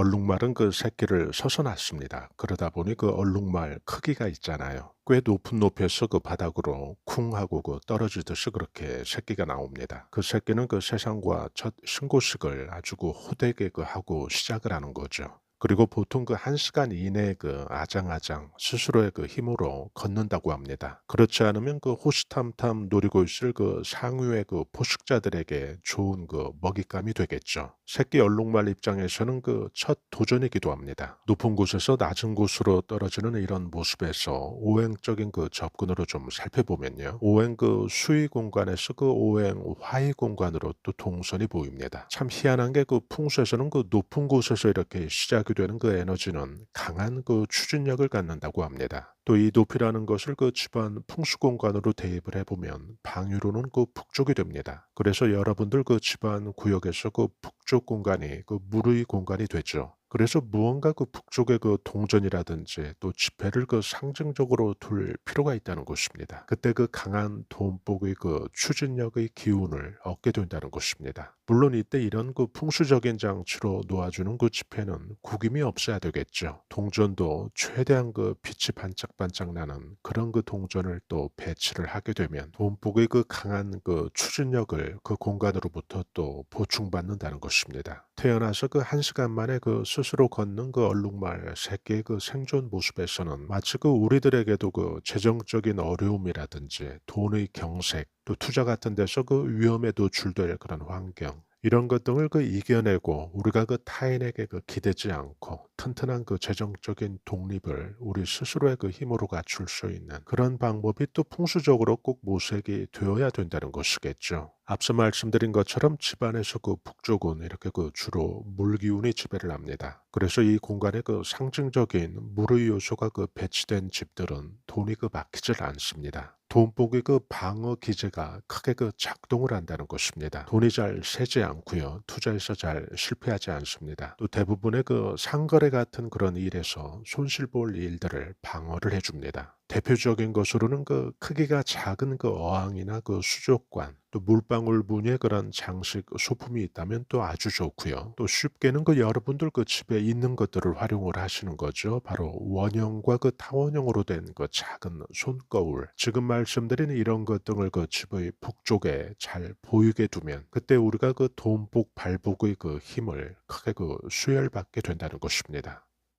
얼룩말은 그 새끼를 서서 낳습니다. 그러다 보니 그 얼룩말 크기가 있잖아요. 꽤 높은 높이에서 그 바닥으로 쿵 하고 그 떨어지듯이 그렇게 새끼가 나옵니다. 그 새끼는 그 세상과 첫 신고식을 아주 그 호되게 그 하고 시작을 하는 거죠. 그리고 보통 그 한 시간 이내에 그 아장아장 스스로의 그 힘으로 걷는다고 합니다. 그렇지 않으면 그 호시탐탐 노리고 있을 그 상류의 그 포식자들에게 좋은 그 먹잇감이 되겠죠. 새끼 얼룩말 입장에서는 그 첫 도전이기도 합니다. 높은 곳에서 낮은 곳으로 떨어지는 이런 모습에서 오행적인 그 접근으로 좀 살펴보면요. 오행 그 수위 공간에서 그 오행 화위 공간으로 또 동선이 보입니다. 참 희한한 게 그 풍수에서는 그 높은 곳에서 이렇게 시작 이 되는 그 에너지는 강한 그 추진력을 갖는다고 합니다. 또 이 높이라는 것을 그 집안 풍수 공간으로 대입을 해보면 방위로는 그 북쪽이 됩니다. 그래서 여러분들 그 집안 구역에서 그 북쪽 공간이 그 무르의 공간이 되죠. 그래서 무언가 그 북쪽의 그 동전이라든지 또 지폐를 그 상징적으로 둘 필요가 있다는 것입니다. 그때 그 강한 돈복의 그 추진력의 기운을 얻게 된다는 것입니다. 물론 이때 이런 그 풍수적인 장치로 놓아주는 그 지폐는 구김이 없어야 되겠죠. 동전도 최대한 그 빛이 반짝반짝 나는 그런 그 동전을 또 배치를 하게 되면 돈복의 그 강한 그 추진력을 그 공간으로부터 또 보충받는다는 것입니다. 태어나서 그 한 시간 만에 그 스스로 걷는 그 얼룩말 새끼의 그 생존 모습에서는 마치 그 우리들에게도 그 재정적인 어려움이라든지 돈의 경색 또 투자 같은 데서 그 위험에 노출될 그런 환경 이런 것 등을 그 이겨내고 우리가 그 타인에게 그 기대지 않고 튼튼한 그 재정적인 독립을 우리 스스로의 그 힘으로 갖출 수 있는 그런 방법이 또 풍수적으로 꼭 모색이 되어야 된다는 것이겠죠. 앞서 말씀드린 것처럼 집안에서 그 북쪽은 이렇게 그 주로 물 기운이 지배를 합니다. 그래서 이 공간에 그 상징적인 물의 요소가 그 배치된 집들은 돈이 그 막히질 않습니다. 돈복의 그 방어 기제가 크게 그 작동을 한다는 것입니다. 돈이 잘 새지 않고요. 투자에서 잘 실패하지 않습니다. 또 대부분의 그 상거래 같은 그런 일에서 손실 볼 일들을 방어를 해줍니다. 대표적인 것으로는 그 크기가 작은 그 어항이나 그 수족관, 또 물방울 무늬의 그런 장식 소품이 있다면 또 아주 좋고요. 또 쉽게는 그 여러분들 그 집에 있는 것들을 활용을 하시는 거죠. 바로 원형과 그 타원형으로 된 그 작은 손거울. 지금 말씀드린 이런 것 등을 그 집의 북쪽에 잘 보이게 두면 그때 우리가 그 돈복 발복의 그 힘을 크게 그 수혈받게 된다는 것입니다.